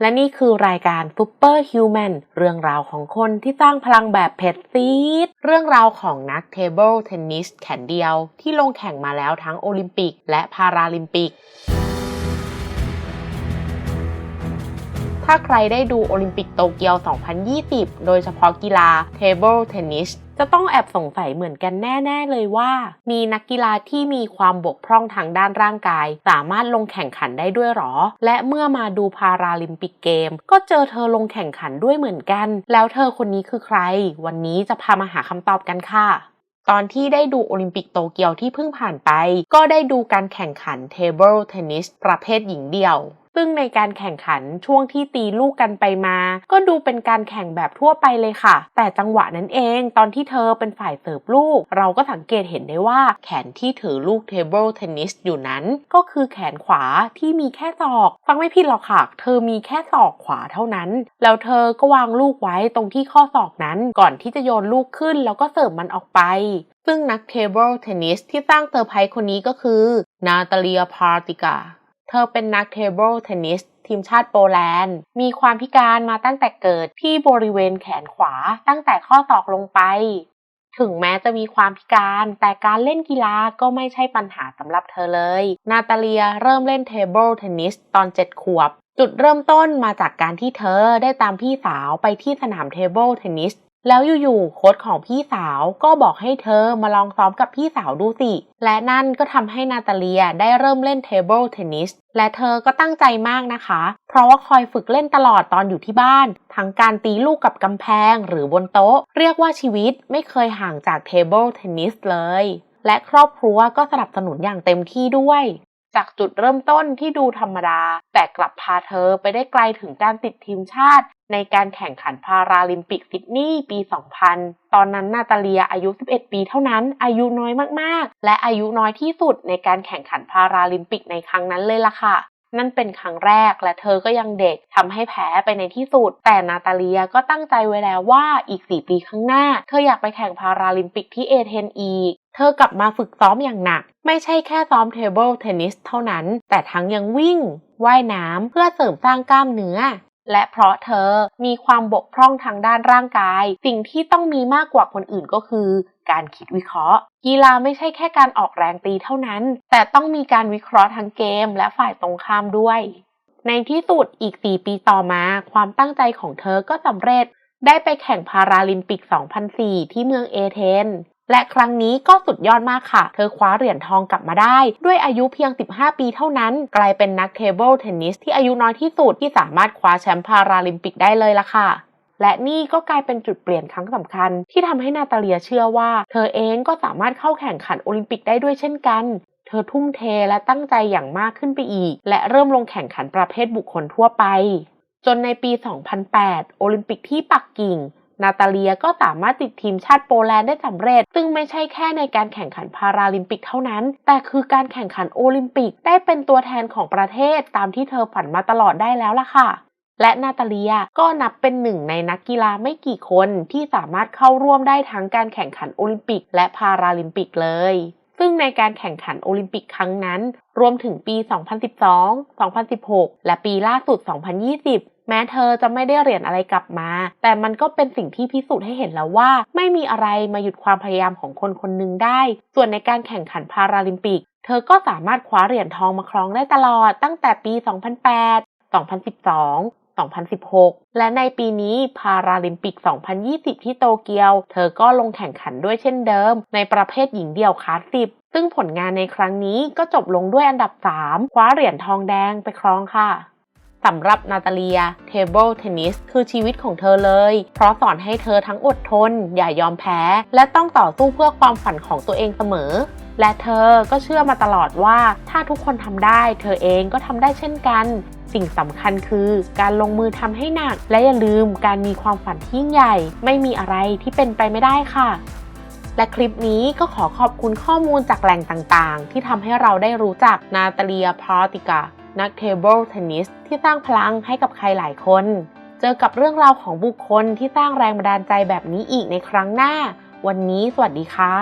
และนี่คือรายการ Super Human เรื่องราวของคนที่สร้างพลังแบบเพชรซีด เรื่องราวของนักเทเบิลเทนนิสแขนเดียว ที่ลงแข่งมาแล้วทั้งโอลิมปิกและพาราลิมปิก ถ้าใครได้ดูโอลิมปิกโตเกียว 2020 โดยเฉพาะกีฬาเทเบิลเทนนิสจะต้องแอบสงสัยเหมือนกันแน่ๆเลยว่า มีนักกีฬาที่มีความบกพร่องทางด้านร่างกาย สามารถลงแข่งขันได้ด้วยหรอ และเมื่อมาดูพาราลิมปิกเกม ก็เจอเธอลงแข่งขันด้วยเหมือนกัน แล้วเธอคนนี้คือใคร วันนี้จะพามาหาคำตอบกันค่ะตอนที่ได้ดูโอลิมปิกโตเกียวที่เพิ่งผ่านไป ก็ได้ดูการแข่งขันเทเบิลเทนนิสประเภทหญิงเดี่ยว ซึ่งในการแข่งขันช่วงที่ตีลูกกันไปมา ก็ดูเป็นการแข่งแบบทั่วไปเลยค่ะ แต่จังหวะนั้นเองตอนที่เธอเป็นฝ่ายเสิร์ฟลูก เราก็สังเกตเห็นได้ว่าแขนที่ถือลูกเทเบิลเทนนิสอยู่นั้น ก็คือแขนขวาที่มีแค่ศอก ฟังไม่ผิดหรอกค่ะ เธอมีแค่ศอกขวาเท่านั้น แล้วเธอก็วางลูกไว้ตรงที่ข้อศอกนั้น ก่อนที่จะโยนลูกขึ้น แล้วก็เสิร์ฟมันออกไป ซึ่งนักเทเบิลเทนนิสที่สร้างเซอร์ไพรส์คนนี้ก็คือนาตาเลียพาร์ติกา เธอเป็นนักเทเบิลเทนนิสทีมชาติโปแลนด์ มีความพิการมาตั้งแต่เกิดที่บริเวณแขนขวาตั้งแต่ข้อศอกลงไป ถึงแม้จะมีความพิการแต่การเล่นกีฬาก็ไม่ใช่ปัญหาสำหรับเธอเลย นาตาเลียเริ่มเล่นเทเบิลเทนนิสตอน 7 ขวบ จุดเริ่มต้นมาจากการที่เธอได้ตามพี่สาวไปที่สนามเทเบิลเทนนิส แล้วอยู่ๆโค้ชของพี่สาวก็บอกให้เธอมาลองซ้อมกับพี่สาวดูสิ และนั่นก็ทำให้นาตาเลียได้เริ่มเล่นเทเบิลเทนนิสและเธอก็ตั้งใจมากนะคะ เพราะว่าคอยฝึกเล่นตลอดตอนอยู่ที่บ้าน ทั้งการตีลูกกับกำแพงหรือบนโต๊ะ เรียกว่าชีวิตไม่เคยห่างจากเทเบิลเทนนิสเลยและครอบครัวก็สนับสนุนอย่างเต็มที่ด้วย จากจุดเริ่มต้นที่ดูธรรมดา แต่กลับพาเธอไปได้ไกลถึงการติดทีมชาติ ในการแข่งขันพาราลิมปิกซิดนีย์ปี 2000 ตอนนั้นนาตาเลียอายุ 11 ปีเท่านั้น อายุน้อยมากๆ และอายุน้อยที่สุดในการแข่งขันพาราลิมปิกในครั้งนั้นเลยล่ะค่ะนั่นเป็นครั้งแรกและเธอก็ยังเด็กทำให้แพ้ไปในที่สุด แต่นาตาเลียก็ตั้งใจไว้แล้วว่าอีก 4 ปีข้างหน้า เธออยากไปแข่งพาราลิมปิกที่เอเธนอีก เธอกลับมาฝึกซ้อมอย่างหนัก ไม่ใช่แค่ซ้อมเทเบิลเทนนิสเท่านั้น แต่ทั้งยังวิ่ง ว่ายน้ำเพื่อเสริมสร้างกล้ามเนื้อ และเพราะเธอมีความบกพร่องทางด้านร่างกาย สิ่งที่ต้องมีมากกว่าคนอื่นก็คือ การคิดวิเคราะห์ กีฬาไม่ใช่แค่การออกแรงตีเท่านั้น แต่ต้องมีการวิเคราะห์ทั้งเกม และฝ่ายตรงข้ามด้วย ในที่สุดอีก 4 ปีต่อมา ความตั้งใจของเธอก็สำเร็จได้ไปแข่งพาราลิมปิก 2004 ที่เมืองเอเธน และครั้งนี้ก็สุดยอดมากค่ะ เธอคว้าเหรียญทองกลับมาได้ ด้วยอายุเพียง 15 ปีเท่านั้น กลายเป็นนักเทเบิลเทนนิสที่อายุน้อยที่สุดที่สามารถคว้าแชมป์พาราลิมปิกได้เลยละค่ะและนี่ก็กลายเป็นจุดเปลี่ยนครั้งสำคัญ ที่ทำให้นาตาเลียเชื่อว่า เธอเองก็สามารถเข้าแข่งขันโอลิมปิกได้ด้วยเช่นกัน เธอทุ่มเทและตั้งใจอย่างมากขึ้นไปอีก และเริ่มลงแข่งขันประเภทบุคคลทั่วไป จนในปี 2008 โอลิมปิกที่ปักกิ่ง นาตาเลียก็สามารถติดทีมชาติโปแลนด์ได้สำเร็จ ซึ่งไม่ใช่แค่ในการแข่งขันพาราลิมปิกเท่านั้น แต่คือการแข่งขันโอลิมปิกได้เป็นตัวแทนของประเทศตามที่เธอฝันมาตลอดได้แล้วล่ะค่ะและนาตาเลียก็นับเป็นหนึ่งในนักกีฬาไม่กี่คนที่สามารถเข้าร่วมได้ทั้งการแข่งขันโอลิมปิกและพาราลิมปิกเลย ซึ่งในการแข่งขันโอลิมปิกครั้งนั้น รวมถึงปี 2012 2016 และปีล่าสุด 2020 แม้เธอจะไม่ได้เหรียญอะไรกลับมา แต่มันก็เป็นสิ่งที่พิสูจน์ให้เห็นแล้วว่า ไม่มีอะไรมาหยุดความพยายามของคนคนหนึ่งได้ ส่วนในการแข่งขันพาราลิมปิก เธอก็สามารถคว้าเหรียญทองมาครองได้ตลอด ตั้งแต่ปี 2008 2012 2016 และในปีนี้พาราลิมปิก 2020 ที่โตเกียว เธอก็ลงแข่งขันด้วยเช่นเดิม ในประเภทหญิงเดี่ยวคลาสสิบซึ่งผลงานในครั้งนี้ก็จบลงด้วยอันดับ 3 คว้าเหรียญทองแดงไปครองค่ะ สำหรับนาตาเลียเทเบิลเทนนิสคือชีวิตของเธอเลย เพราะสอนให้เธอทั้งอดทน อย่ายอมแพ้ และต้องต่อสู้เพื่อความฝันของตัวเองเสมอ และเธอก็เชื่อมาตลอดว่าถ้าทุกคนทำได้ เธอเองก็ทำได้เช่นกัน สิ่งสำคัญคือการลงมือทำให้หนัก และอย่าลืมการมีความฝันที่ยิ่งใหญ่ ไม่มีอะไรที่เป็นไปไม่ได้ค่ะและคลิปนี้ก็ขอขอบคุณข้อมูลจากแหล่งต่างๆ ที่ทำให้เราได้รู้จักนาตาเลียพาร์ติกา นักเทเบิลเทนนิสที่สร้างพลังให้กับใครหลายคน เจอกับเรื่องราวของบุคคลที่สร้างแรงบันดาลใจแบบนี้อีกในครั้งหน้า วันนี้สวัสดีค่ะ